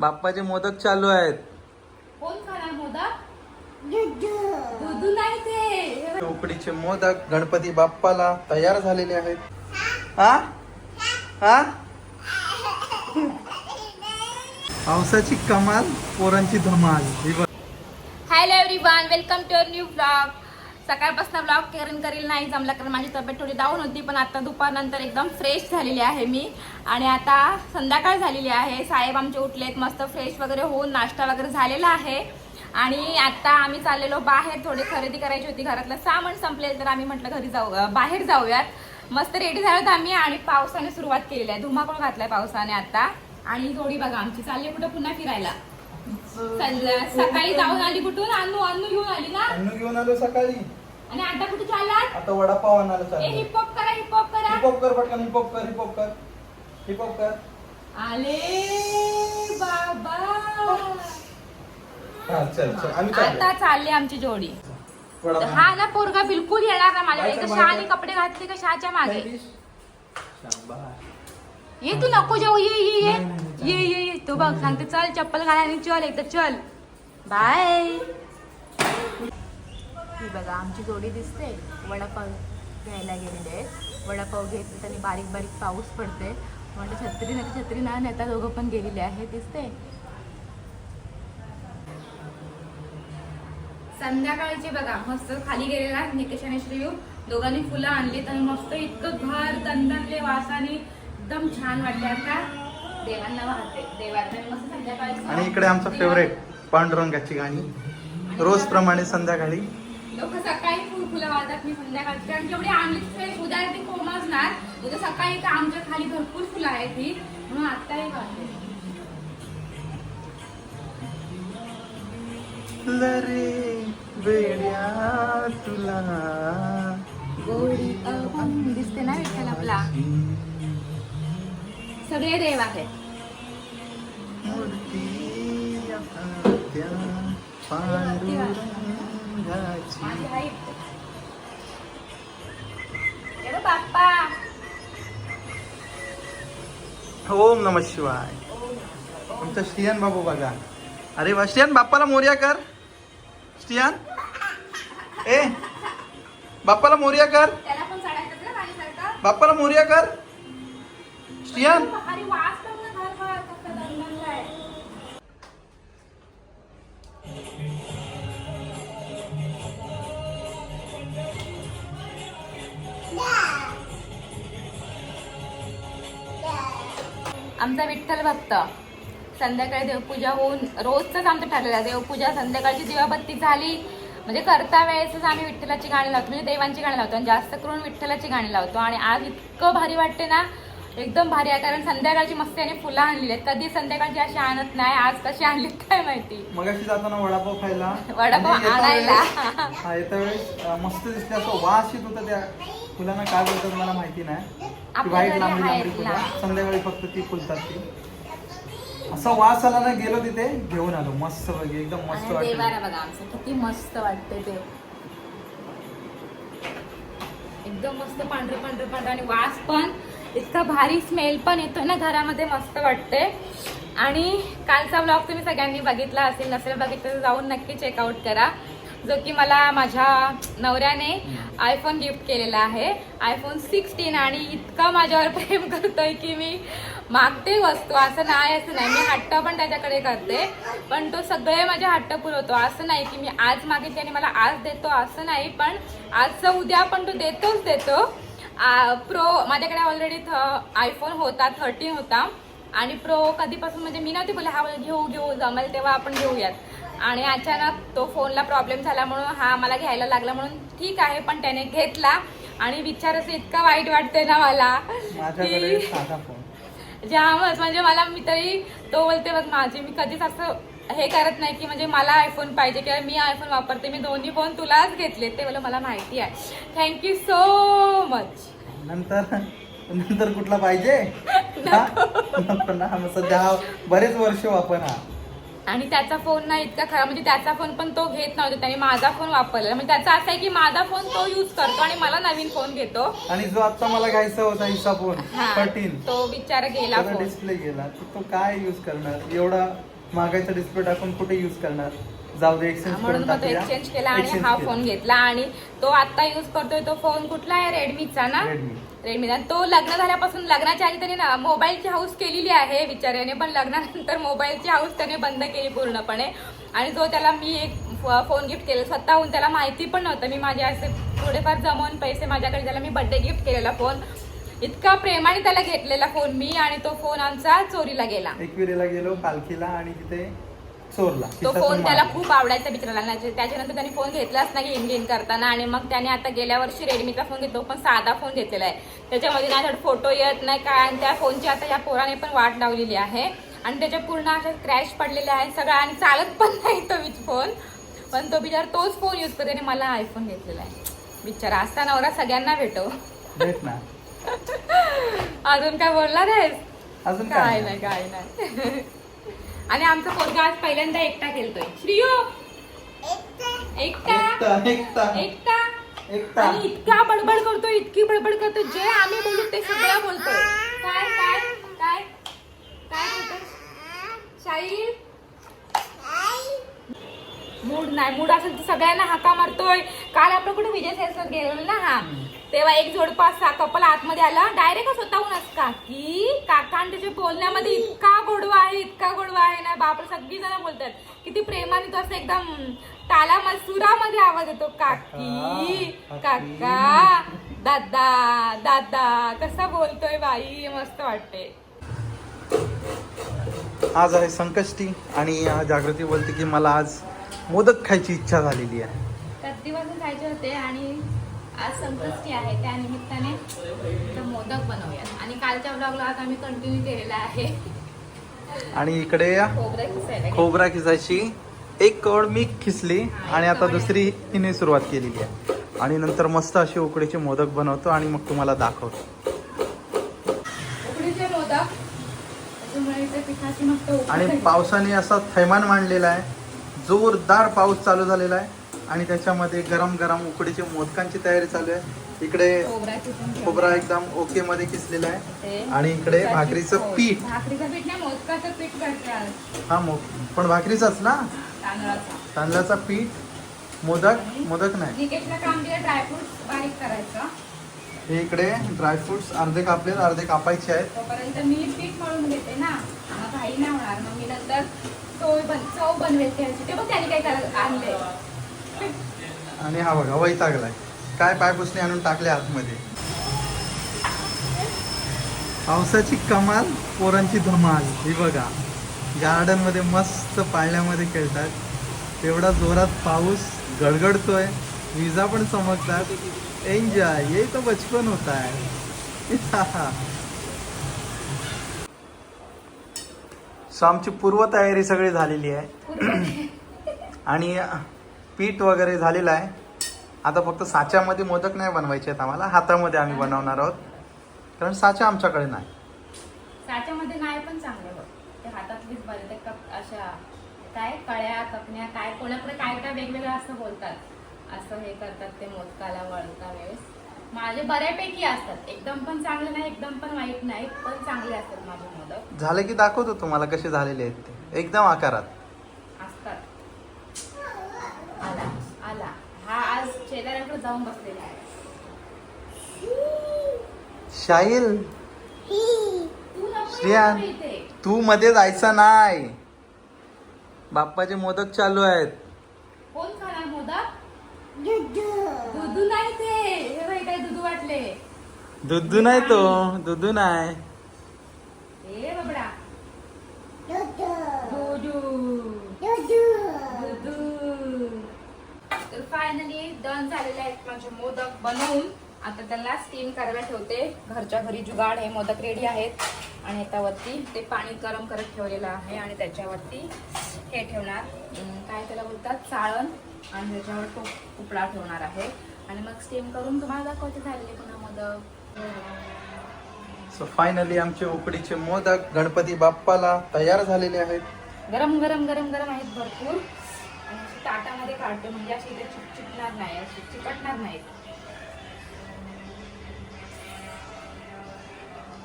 बाप्पाचे मोदक चालू आहेत. कोण खाणार मोदक? उकडीचे गणपती बाप्पाला तयार झालेले आहेत. हा? हा? पावसाची कमाल पोरांची धमाल. Hello everyone welcome to new blog सकाळपासून ब्लॉग करेन करेल नाही जमला कारण माझी तब्येत थोडी डाऊन होती पण आता दुपारनंतर एकदम फ्रेश झालेली आहे मी. आणि आता संध्याकाळ झालेली आहे. साहेब आमचे उठलेत मस्त फ्रेश वगैरे होऊन नाश्ता वगैरे झालेला आहे. आणि आता आम्ही चाललेलो बाहेर थोडी खरेदी करायची होती घरातलं सामान संपलेलं तर आम्ही म्हटलं घरी जाऊ बाहेर जाऊयात. मस्त रेडी झालोत आम्ही आणि पावसाने सुरुवात केलेली आहे. धुमाकूळ घातलाय पावसाने आता. आणि थोडी बघा आमची चालली कुठं? पुन्हा फिरायला. सकाळी जाऊन आली कुठून? अन्नू अन्नू घेऊन आली ना? अन्न घेऊन आलो सकाळी. आणि आता कुठे चाललात आता वडापाव आणायला ए चाललो हिप हॉप करा हिप हॉप करा. हिप हॉप कर पटकन हिप हॉप कर हिप हॉप कर. हिप हॉप कर. आले बाबा. हा चल चल. आम्ही आता चाललो चालली आमची जोडी. वडापाव. हा ना पोरगा बिलकुल येणार ना माझ्या बाय एकदा कर, बाय शहाने. कपडे घातले का शहाच्या मागे? शाबास. ये तू नको जाऊ. ये ये ये. नाही, नाही, नाही, ये ये ये. तो बघ सांगते चल चप्पल घाल आणि चल एकदा चल. बाय ही बघा आमची जोडी दिसते. वडापाव घ्यायला गेलेले आहेत. वडापाव घेतले त्यांनी बारीक बारीक पाऊस पडते. म्हणजे छत्री नाही छत्री नाही नेता दोघं पण गेलेले आहेत दिसते. संध्याकाळची बघा मस्त खाली गेलेला निकेश आणि श्रेयू दोघांनी फुलं आणलीत आणि मस्त इतकं घर दणदणले वासाने एकदम छान वाटते आता. देवांना वाहते. देवांना मस्त संध्याकाळची आणि इकडे आमचं फेवरेट पांडुरंगाची गाणी. रोज प्रमाणे संध्याकाळी. लोक सकाळी फुल फुलं वाजतात मी संध्याकाळची कारण जेवढी आणली उद्या ती कोमजणार उद्या सकाळी का आमच्या खाली भरपूर फुलं आहेत ही. म्हणून आत्ताही वाजते लरे वेड्या तुला. गोडी दिसते ना विठ्ठल आपला. सगळे देव आहेत. मूर्ती त्या ओम नम शिवाय. आमचा श्रियान बाबू बघा. अरे वा श्रियान बाप्पाला मोर्या कर. श्रियान? ए बाप्पाला मोर्या कर. बाप्पाला मोर्या कर. श्रियान? आमचा विठ्ठल भक्त. संध्याकाळी देवपूजा होऊन रोजच आमचं ठरलेलं आहे. देवपूजा संध्याकाळची दिवाबत्ती झाली म्हणजे करता वेळेसच आम्ही विठ्ठलाची गाणी लावतो म्हणजे देवांची गाणी लावतो आणि जास्त करून विठ्ठलाची गाणी लावतो. आणि आज इतकं भारी वाटते ना एकदम भारी आहे कारण संध्याकाळची मस्त याने फुलं आणली आहेत. कधी संध्याकाळची अशी आणत नाही आज कशी आणलीत काय माहिती? मगाशी जाताना वडापाव खायला वडापाव आणि आणायला. येत्या वेळेस मस्त दिसते असं वास येत होता त्या फुलांना काय बोलतात मला माहिती नाही. ती व्हाईट लांबडी लांबडी फुलं. संध्याकाळी फक्त ती फुलतात ती. असा वास आला ना गेलो तिथे घेऊन आलो. मस्त बघ एकदम मस्त आणि देवारा वाटत बघा आमचं किती मस्त वाटते देव एकदम मस्त पांढरे पांढरे पांढरे आणि वास पण. इतका भारी स्मेल पण येतो ना घरामध्ये मस्त वाटते आणि कालचा ब्लॉग तुम्ही सगळ्यांनी बघितला असेल नसेल बघितलं तर जाऊन नक्की चेकआउट करा. जो की मला माझ्या नवऱ्याने आयफोन गिफ्ट केलेला आहे. आयफोन सिक्स्टीन आणि इतका माझ्यावर प्रेम करतोय की मी मागते वस्तू. असं नाही असं नाही. मी हट्ट पण त्याच्याकडे करते. पण तो सगळे माझे हट्ट पुरवतो असं नाही की मी आज मागितले आणि मला आज देतो. असं नाही. पण आजचं उद्या पण तो देतोच देतो. प्रो माझ्याकडे ऑलरेडी आयफोन होता थर्टीन होता. आणि प्रो कधीपासून म्हणजे मी नव्हती बोला हा बोला घेऊ घेऊ जमेल तेव्हा आपण घेऊयात. आणि अचानक तो फोनला प्रॉब्लेम झाला म्हणून हा मला घ्यायला लागला म्हणून ठीक आहे पण त्याने घेतला. आणि विचार असं इतका वाईट वाटते ना मला की जामच. म्हणजे मला मी तरी तो बोलते बघ माझी मी कधीच असं हे करत नाही की म्हणजे मला आयफोन पाहिजे किंवा मी आयफोन वापरते. मी दोन्ही फोन तुलाच घेतले ते बोला मला माहिती आहे. थँक्यू सो मच नंतर नंतर कुठला पाहिजे? हा? नको ना मग सध्या हा बरेच वर्ष वापर हा. आणि त्याचा फोन ना इतका खराब म्हणजे त्याचा फोन पण तो घेत नव्हता. त्याने माझा फोन वापरलेला म्हणजे त्याचा असं आहे की माझा फोन तो यूज करतो आणि मला नवीन फोन घेतो. आणि जो आता मला घ्यायचा होता हिचा फोन हा, थर्टीन तो बिचारा गेला त्याचा फोन डिस्प्ले गेला. तर तो काय युज करणार? एवढा महागाचा डिस्प्ले टाकून कुठे युज करणार? जाऊ दे म्हणून करून मग तो टाकूया. एक्सचेंज केला आणि Exchange हा केला. फोन घेतला आणि तो आता युज करतोय तो फोन कुठला आहे? रेडमीचा ना? Redmi. रेडमीचा तो लग्न झाल्यापासून लग्नाच्या आधी त्याने ना मोबाईलची हाऊस केलेली आहे बिचाऱ्याने पण लग्नानंतर मोबाईलची हाऊस त्याने बंद केली पूर्णपणे. आणि जो त्याला मी एक फ- फोन गिफ्ट केला. स्वतःहून त्याला माहिती पण नव्हतं. मी माझे असे थोडेफार जमवून पैसे माझ्याकडे त्याला मी बर्थडे गिफ्ट केलेला फोन इतका प्रेमाने त्याला घेतलेला फोन मी आणि तो फोन आमचा चोरीला गेला. एकविरेला गेलो पालखीला आणि तिथे चोरला. तो फोन त्याला. खूप आवडायचा बिचाराला ना. त्याच्यानंतर त्याने फोन घेतलाच नाही इन गेन करताना. आणि मग त्याने आता गेल्या वर्षी रेडमीचा फोन घेतला. पण साधा फोन घेतलेला आहे. त्याच्यामध्ये ना फोटो येत नाही. काय आणि त्या फोनची आता या पोराने पण वाट लावलेली आहे. आणि त्याच्या पूर्ण अशा क्रॅश पडलेल्या आहे सगळं आणि चालत पण नाही तो विच फोन पण तो बिचारा तोच फोन यूज करतो आणि मला आयफोन घेतलेला आहे. बिचारा असा नवरा सगळ्यांना भेटो. भेट ना. अजून काय बोलणार आहेस? अजून काय नाही काय नाही. आणि आमचा पोरगा आज पहिल्यांदा एकटा खेळतोय. श्रियो! एकटा? एकटा एकटा. आणि इतका बडबड करतोय इतकी बडबड करतोय जे आम्ही बोलू ते सगळं बोलतोय. काय काय काय? काय शाहीर मूड नाही. मूड असेल तर सगळ्यांना हाका मारतोय. काल आपण कुठे विजय सेल्सवर गेलेलो ना हा. तेव्हा एक जोडपा कपल आतमध्ये आला. डायरेक्ट स्वतःहूनच काकी काका आणि त्याच्या बोलण्यामध्ये इतका गोडवा आहे इतका गोडवा आहे ना बापरे सगळी जण बोलतात. किती प्रेमाने तो असं एकदम ताला मसुरामध्ये आवाज येतो. काकी काका दादा दादा कसा बोलतोय बाई? मस्त वाटते आज आहे संकष्टी आणि जागृती बोलते की मला आज मोदक खायची इच्छा झालेली आहे. कधीपासून खायचे होते आणि आज संकष्टी आहे. त्या निमित्ताने तर मोदक बनवूयात. आणि कालच्या ब्लॉगला आज आम्ही कंटिन्यू केलेला आहे. आणि इकडे खोबरं खिसायला खोबरा खिसायची. एक कवड मी खिसली आणि आता दुसरी हिने सुरुवात केलेली आहे. आणि नंतर मस्त असे उकडीचे मोदक बनवतो आणि मग तुम्हाला दाखवतो. उकडीचे मोदक. आणि. पावसाने असा थैमान मांडलेला आहे. जोरदार पाऊस चालू झालेला आहे. आणि त्याच्यामध्ये गरम गरम उकडीचे मोदकांची तयारी चालू आहे. इकडे खोबरा एकदम ओके मध्ये किसलेला आहे. आणि इकडे भाकरीचं. पीठ. हा मो पण भाकरीचाच ना? तांदळाचा. पीठ मोदक? मोदक नाही. हे इकडे ड्रायफ्रुट्स अर्धे कापले अर्धे कापायचे आहेत. तोपर्यंत मी पीठ मळून घेते ना. घाई नाही होणार. मग मी नंतर चव बन चव बनवेल त्याची. ते बघ त्याने काय करायला आणले आणि हा बघा वैतागलाय काय पायपुसणे आणून टाकले आतमध्ये? पावसाची कमाल पोरांची धमाल. ही बघा गार्डनमध्ये मस्त पाळण्यामध्ये खेळतात. एवढा जोरात पाऊस गडगडतोय. विजा पण चमकतात. एन्जॉय ये तो बचपन होता है सो आमची पूर्वतयारी सगळी झालेली आहे. आणि पीठ वगैरे झालेलं आहे. आता फक्त साच्यामध्ये मोदक नाही बनवायचे आहेत आम्हाला हातामध्ये आम्ही बनवणार आहोत. कारण साचा आमच्याकडे नाही. साच्यामध्ये नाही पण चांगले बघ. ते हातातलीच बरे ते कप अशा काय कळ्या कपण्या काय कोणाकडे काय काय वेगवेगळं असं बोलतात. असं हे करतात ते मोदकाला वळता वेळेस. माझे बऱ्यापैकी असतात. एकदम पण चांगले नाही एकदम पण वाईट नाही पण चांगले असतात माझे मोदक. झालं की दाखवतो तुम्हाला कसे झालेले आहेत ते. एकदम आकारात असतात आला आला हा आज शेजाऱ्यांकडे जाऊन बसलेला आहे शाहील श्रेयान. तू मध्ये जायचा नाही. बाप्पाचे मोदक चालू आहेत. कोण खाणार मोदक? दुधू नाही ते. हे काय दुधू वाटले? दुधू नाही तो दुधू नाही. ए बाबडा. दुधू फायनली डन झालेले आहेत माझे मोदक बनवून. आता त्यांना स्टीम करायला ठेवते. घरच्या घरी जुगाड हे मोदक रेडी आहेत. आणि त्यावरती ते पाणी गरम करत ठेवलेलं आहे आणि त्याच्यावरती हे ठेवणार. काय त्याला बोलतात? चाळण. आणि त्याच्यावर तो उपळा ठेवणार आहे. आणि मग स्टीम करून तुम्हाला दाखवते झालेले पुन्हा मोदक. सो फायनली आमचे उकडीचे मोदक गणपती बाप्पाला तयार झालेले आहेत. गरम गरम गरम गरम आहेत भरपूर. ताटामध्ये काढतो म्हणजे अशी इथे चिपचिपणार नाही अशी चिकटणार नाही.